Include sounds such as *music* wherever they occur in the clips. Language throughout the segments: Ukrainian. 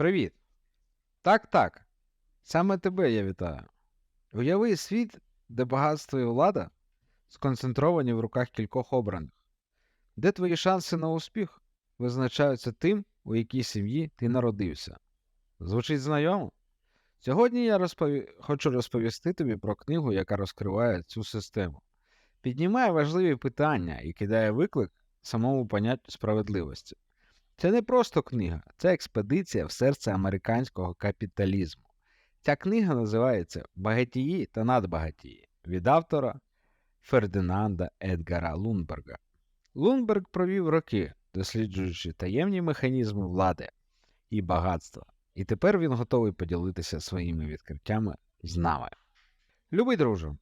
Привіт. Так, так. Саме тебе я вітаю. Уяви світ, де багатство і влада сконцентровані в руках кількох обраних, де твої шанси на успіх визначаються тим, у якій сім'ї ти народився. Звучить знайомо? Сьогодні я розпові... хочу розповісти тобі про книгу, яка розкриває цю систему, піднімає важливі питання і кидає виклик самому поняттю справедливості. Це не просто книга, це експедиція в серце американського капіталізму. Ця книга називається Багатії та надбагатії від автора Фердинанда Едгара Лунберга. Лунберг провів роки, досліджуючи таємні механізми влади і багатства, і тепер він готовий поділитися своїми відкриттями з нами. Любий друже,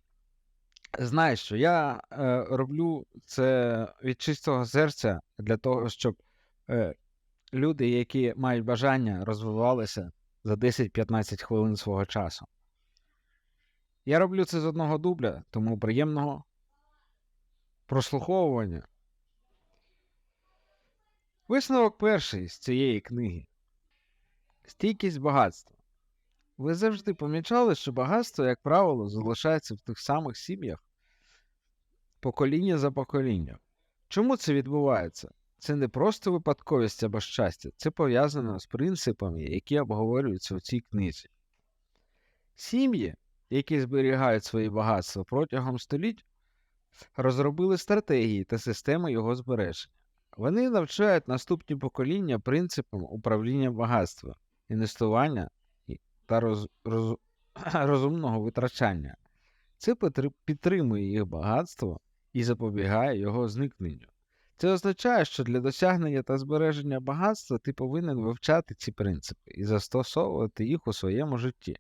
знай, що я е, роблю це від чистого серця для того, щоб е, люди, які мають бажання, розвивалися за 10-15 хвилин свого часу. Я роблю це з одного дубля, тому приємного прослуховування. Висновок перший з цієї книги. Стійкість багатства. Ви завжди помічали, що багатство, як правило, залишається в тих самих сім'ях покоління за поколінням. Чому це відбувається? Це не просто випадковість або щастя, це пов'язано з принципами, які обговорюються у цій книзі. Сім'ї, які зберігають свої багатства протягом століть, розробили стратегії та системи його збереження. Вони навчають наступні покоління принципам управління багатства, інвестування та роз, роз, *clears throat* розумного витрачання. Це підтримує їх багатство і запобігає його зникненню. Це означає, що для досягнення та збереження багатства ти повинен вивчати ці принципи і застосовувати їх у своєму житті.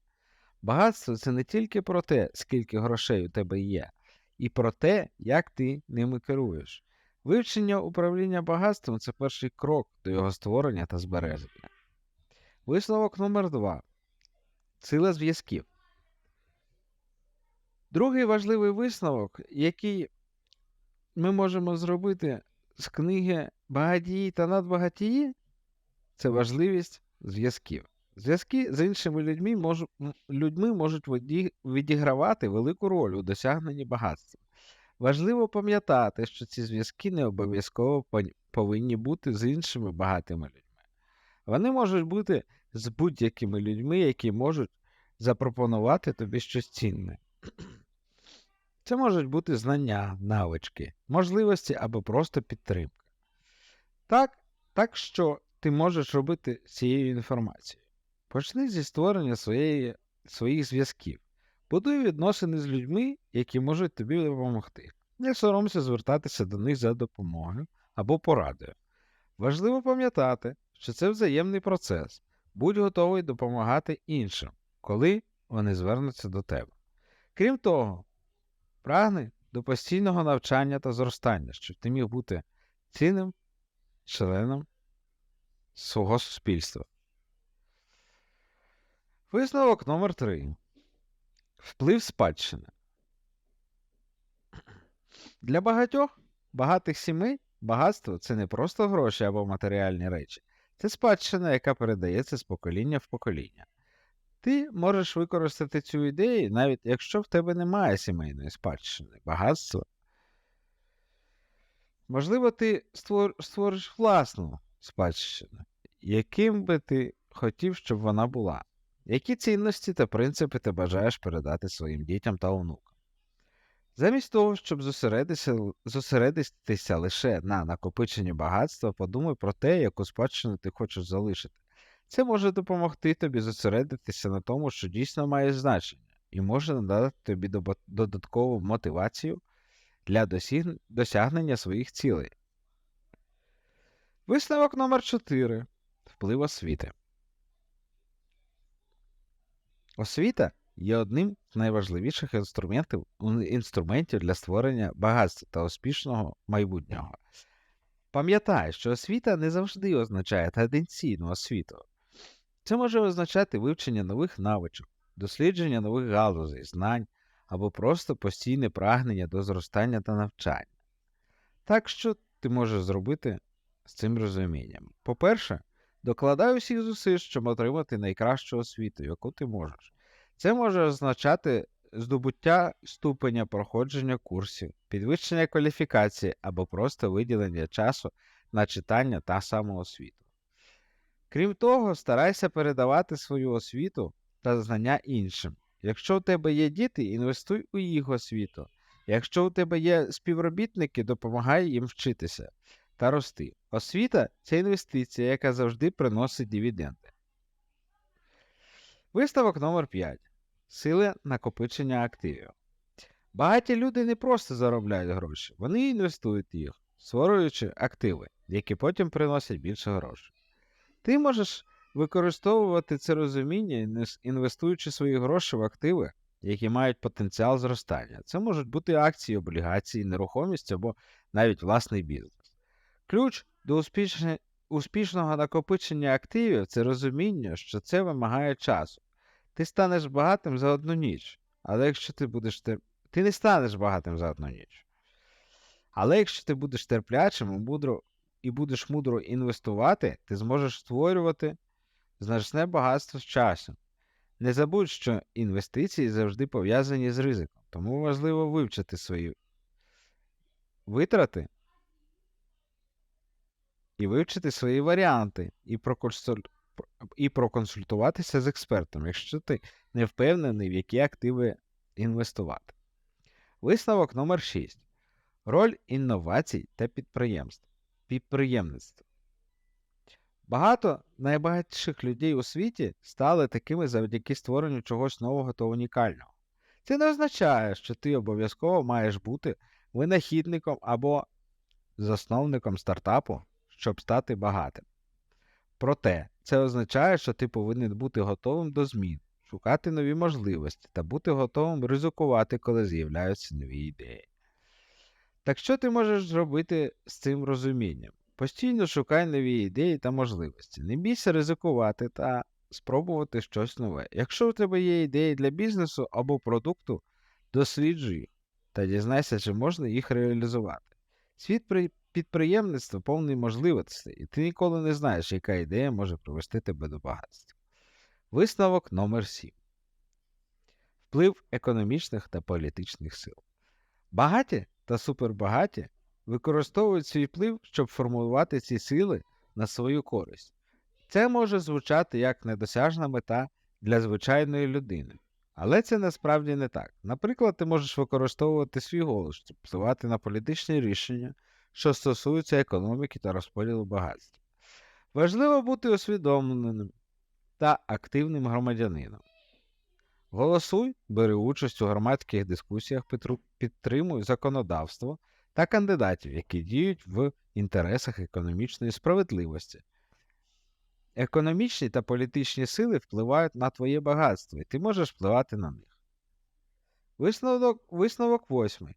Багатство це не тільки про те, скільки грошей у тебе є, і про те, як ти ними керуєш. Вивчення управління багатством це перший крок до його створення та збереження. Висновок номер 2 Сила зв'язків. Другий важливий висновок, який ми можемо зробити з книги Багатії та надбагатії це важливість зв'язків. Зв'язки з іншими людьми можуть, людьми можуть відігравати велику роль у досягненні багатства. Важливо пам'ятати, що ці зв'язки не обов'язково повинні бути з іншими багатими людьми. Вони можуть бути з будь-якими людьми, які можуть запропонувати тобі щось цінне. Це можуть бути знання, навички, можливості або просто підтримка. Так, так що ти можеш робити з цією інформацією. Почни зі створення своєї, своїх зв'язків. Будуй відносини з людьми, які можуть тобі допомогти. Не соромся звертатися до них за допомогою або порадою. Важливо пам'ятати, що це взаємний процес. Будь готовий допомагати іншим, коли вони звернуться до тебе. Крім того, прагни до постійного навчання та зростання, щоб ти міг бути цінним членом свого суспільства. Висновок номер 3 Вплив спадщини. Для багатьох багатих сімей багатство це не просто гроші або матеріальні речі, це спадщина, яка передається з покоління в покоління. Ти можеш використати цю ідею, навіть якщо в тебе немає сімейної спадщини, багатства. Можливо, ти створ... створиш власну спадщину, яким би ти хотів, щоб вона була. Які цінності та принципи ти бажаєш передати своїм дітям та онукам? Замість того, щоб зосередитися, лише на накопиченні багатства, подумай про те, яку спадщину ти хочеш залишити. Це може допомогти тобі зосередитися на тому, що дійсно має значення, і може надати тобі додаткову мотивацію для досягнення своїх цілей. Висновок номер 4 Вплив освіти. Освіта є одним з найважливіших інструментів інструментів для створення багатства та успішного майбутнього. Пам'ятай, що освіта не завжди означає традиційну освіту. Це може означати вивчення нових навичок, дослідження нових галузей, знань або просто постійне прагнення до зростання та навчання. Так що ти можеш зробити з цим розумінням? По-перше, Докладай усіх зусиль, щоб отримати найкращу освіту, яку ти можеш. Це може означати здобуття ступеня проходження курсів, підвищення кваліфікації або просто виділення часу на читання та самоосвіту. Крім того, старайся передавати свою освіту та знання іншим. Якщо у тебе є діти, інвестуй у їх освіту. Якщо у тебе є співробітники, допомагай їм вчитися та рости. Освіта це інвестиція, яка завжди приносить дивіденди. Висновок номер 5. Сили накопичення активів. Багаті люди не просто заробляють гроші, вони інвестують їх, створюючи активи, які потім приносять більше грошей. Ти можеш використовувати це розуміння, інвестуючи свої гроші в активи, які мають потенціал зростання. Це можуть бути акції, облігації, нерухомість або навіть власний бізнес. Ключ до успішного накопичення активів це розуміння, що це вимагає часу. Ти станеш багатим за одну ніч, але якщо ти будеш тер... ти не станеш багатим за одну ніч. Але якщо ти будеш терплячим і, мудро... і будеш мудро інвестувати, ти зможеш створювати значне багатство з часом. Не забудь, що інвестиції завжди пов'язані з ризиком, тому важливо вивчити свої витрати і вивчити свої варіанти, і, проконсуль... і проконсультуватися з експертом, якщо ти не впевнений, в які активи інвестувати. Висновок номер 6. Роль інновацій та підприємств. Підприємництво. Багато найбагатших людей у світі стали такими завдяки створенню чогось нового та унікального. Це не означає, що ти обов'язково маєш бути винахідником або засновником стартапу, щоб стати багатим. Проте, це означає, що ти повинен бути готовим до змін, шукати нові можливості та бути готовим ризикувати, коли з'являються нові ідеї. Так що ти можеш зробити з цим розумінням? Постійно шукай нові ідеї та можливості. Не бійся ризикувати та спробувати щось нове. Якщо у тебе є ідеї для бізнесу або продукту, досліджуй та дізнайся, чи можна їх реалізувати. Світ при- підприємництва повний можливостей, і ти ніколи не знаєш, яка ідея може привести тебе до багатства. Висновок номер 7. Вплив економічних та політичних сил. Багаті та супербагаті використовують свій вплив, щоб формулювати ці сили на свою користь. Це може звучати як недосяжна мета для звичайної людини, але це насправді не так. Наприклад, ти можеш використовувати свій голос, щоб впливати на політичні рішення, що стосуються економіки та розподілу багатства. Важливо бути усвідомленим та активним громадянином. Голосуй, бери участь у громадських дискусіях, підтримуй законодавство та кандидатів, які діють в інтересах економічної справедливості. Економічні та політичні сили впливають на твоє багатство, і ти можеш впливати на них. Висновок, висновок восьмий.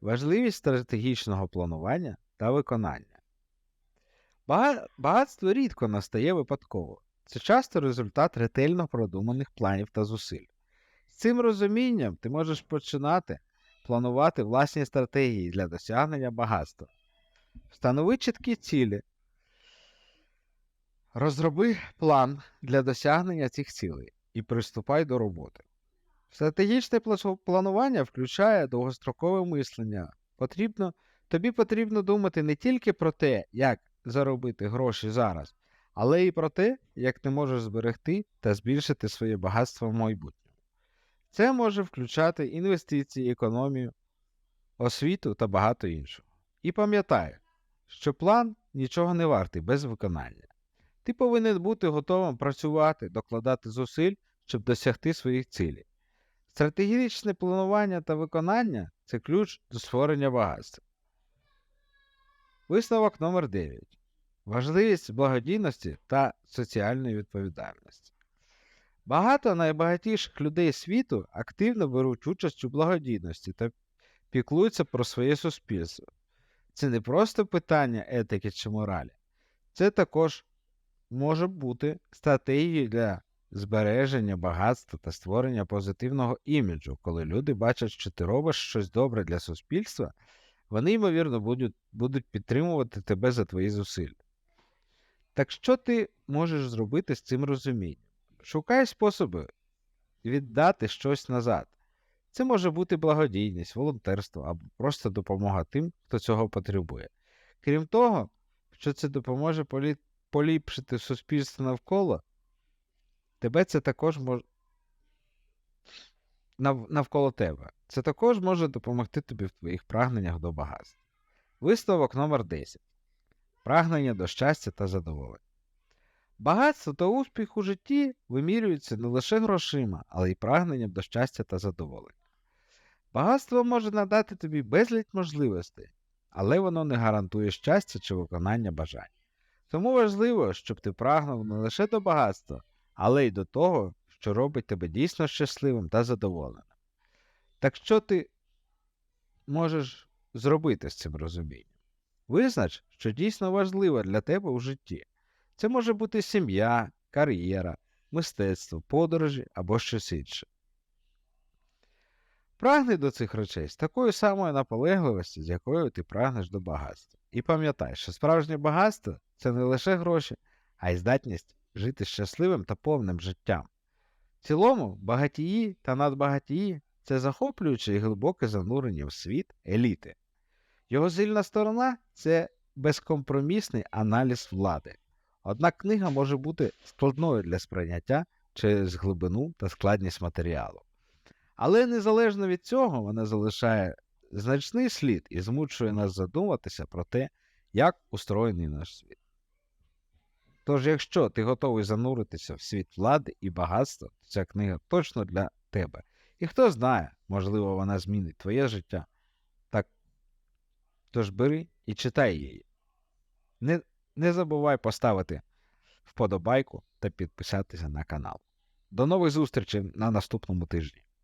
Важливість стратегічного планування та виконання. Багатство рідко настає випадково. Це часто результат ретельно продуманих планів та зусиль. Цим розумінням ти можеш починати планувати власні стратегії для досягнення багатства. Встанови чіткі цілі. Розроби план для досягнення цих цілей і приступай до роботи. Стратегічне планування включає довгострокове мислення. Потрібно, тобі потрібно думати не тільки про те, як заробити гроші зараз, але й про те, як ти можеш зберегти та збільшити своє багатство в майбутньому. Це може включати інвестиції, економію, освіту та багато іншого. І пам'ятай, що план нічого не вартий без виконання. Ти повинен бути готовим працювати, докладати зусиль, щоб досягти своїх цілей. Стратегічне планування та виконання це ключ до створення багатства. Висновок номер 9. Важливість благодійності та соціальної відповідальності. Багато найбагатіших людей світу активно беруть участь у благодійності та піклуються про своє суспільство. Це не просто питання етики чи моралі, це також може бути стратегією для збереження багатства та створення позитивного іміджу. Коли люди бачать, що ти робиш щось добре для суспільства, вони, ймовірно, будуть, будуть підтримувати тебе за твої зусилля. Так що ти можеш зробити з цим розумінням? Шукай способи віддати щось назад. Це може бути благодійність, волонтерство або просто допомога тим, хто цього потребує. Крім того, що це допоможе поліпшити суспільство навколо, тебе це також може навколо тебе. Це також може допомогти тобі в твоїх прагненнях до багатства. Висновок номер 10. Прагнення до щастя та задоволення. Багатство та успіх у житті вимірюються не лише грошима, але й прагненням до щастя та задоволення. Багатство може надати тобі безліч можливостей, але воно не гарантує щастя чи виконання бажань. Тому важливо, щоб ти прагнув не лише до багатства, але й до того, що робить тебе дійсно щасливим та задоволеним. Так що ти можеш зробити з цим розумінням? Визнач, що дійсно важливо для тебе у житті. Це може бути сім'я, кар'єра, мистецтво, подорожі або щось інше. Прагни до цих речей з такою самою наполегливістю, з якою ти прагнеш до багатства. І пам'ятай, що справжнє багатство це не лише гроші, а й здатність жити щасливим та повним життям. В цілому, багатії та надбагатії це захоплююче і глибоке занурення в світ еліти. Його сильна сторона це безкомпромісний аналіз влади. Однак книга може бути складною для сприйняття через глибину та складність матеріалу. Але незалежно від цього, вона залишає значний слід і змушує нас задуматися про те, як устроєний наш світ. Тож, якщо ти готовий зануритися в світ влади і багатства, то ця книга точно для тебе. І хто знає, можливо, вона змінить твоє життя. Так, тож бери і читай її. Не, не забувай поставити вподобайку та підписатися на канал. До нових зустрічей на наступному тижні.